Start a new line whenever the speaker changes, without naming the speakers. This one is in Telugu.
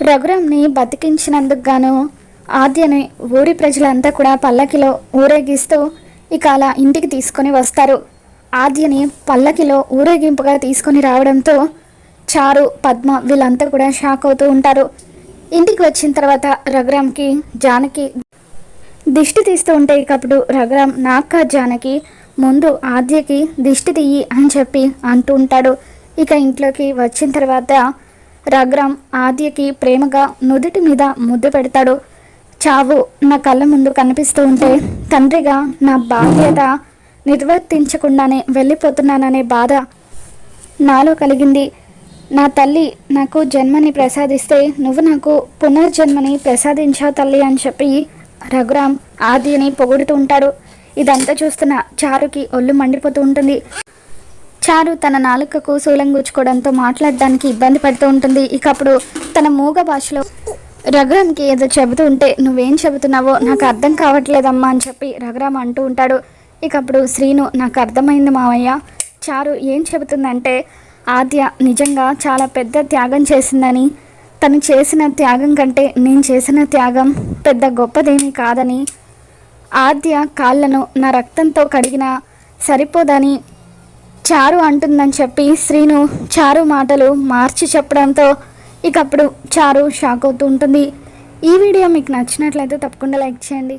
రఘురామ్ని బతికించినందుకు గాను ఆద్యని ఊరి ప్రజలంతా కూడా పల్లకిలో ఊరేగిస్తూ ఇక అలా ఇంటికి తీసుకొని వస్తారు. ఆద్యని పల్లకిలో ఊరేగింపుగా తీసుకొని రావడంతో చారు పద్మ వీళ్ళంతా కూడా షాక్ అవుతూ ఉంటారు. ఇంటికి వచ్చిన తర్వాత రఘురామ్కి జానకి దిష్టి తీస్తూ ఉంటే ఇకప్పుడు రఘురామ్ నాక్క జానకి ముందు ఆద్యకి దిష్టి తీయి అని చెప్పి అంటూ ఉంటాడు. ఇక ఇంట్లోకి వచ్చిన తర్వాత రఘురామ్ ఆద్యకి ప్రేమగా నుదుటి మీద ముద్దు పెడతాడు. చావు నా కళ్ళ ముందు కనిపిస్తూ ఉంటే తండ్రిగా నా బాధ్యత నిర్వర్తించకుండానే వెళ్ళిపోతున్నాననే బాధ నాలో కలిగింది. నా తల్లి నాకు జన్మని ప్రసాదిస్తే నువ్వు నాకు పునర్జన్మని ప్రసాదించావు తల్లి అని చెప్పి రఘురామ్ ఆదిని పొగుడుతూ ఉంటాడు. ఇదంతా చూస్తున్న చారుకి ఒళ్ళు మండిపోతూ ఉంటుంది. చారు తన నాలుకకు సూలంగుచ్చుకోవడంతో మాట్లాడడానికి ఇబ్బంది పడుతూ ఉంటుంది. ఇక అప్పుడు తన మూగ భాషలో రఘురామ్కి ఏదో చెబుతూ ఉంటే నువ్వేం చెబుతున్నావో? నాకు అర్థం కావట్లేదమ్మా అని చెప్పి రఘురామ్ అంటూ ఉంటాడు. ఇక అప్పుడు శ్రీను నాకు అర్థమైంది మావయ్య. చారు ఏం చెబుతుందంటే ఆద్య నిజంగా చాలా పెద్ద త్యాగం చేసిందని. తను చేసిన త్యాగం కంటే నేను చేసిన త్యాగం పెద్ద గొప్పదేమీ కాదని. ఆద్య కాళ్ళను నా రక్తంతో కడిగిన సరిపోదని చారు అంటుందని చెప్పి శ్రీను చారు మాటలు మార్చి చెప్పడంతో ఇకప్పుడు చారు షాక్ అవుతూ ఉంటుంది. ఈ వీడియో మీకు నచ్చినట్లయితే తప్పకుండా లైక్ చేయండి.